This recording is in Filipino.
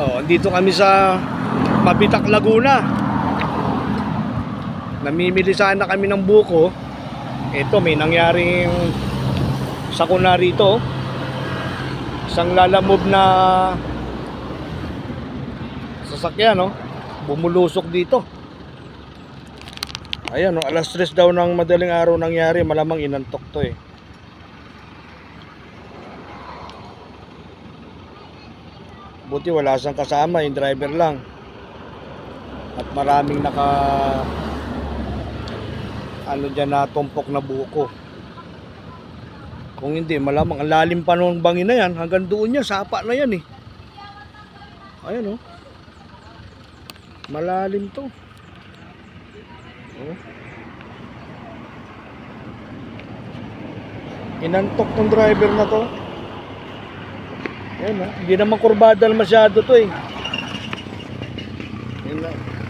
Oh, dito kami sa Mabitak, Laguna. Namimili sana kami ng buko. Ito, may nangyaring sakuna rito. Isang lalamob na sasakyan, no? Bumulusok dito. Ayan, no? alas 3 daw ng madaling araw nangyari. Malamang inantok to eh. Buti wala siyang kasama, yung driver lang. At maraming naka ano dyan na tumpok na buko. Kung hindi, malamang ang lalim pa nung bangin na yan. Hanggang doon yan, sapa na yan eh. Ayan oh. Malalim to. Oh. Inantok tong driver na to. Ayan oh. Hindi naman kurbada masyado to eh. Ayan na.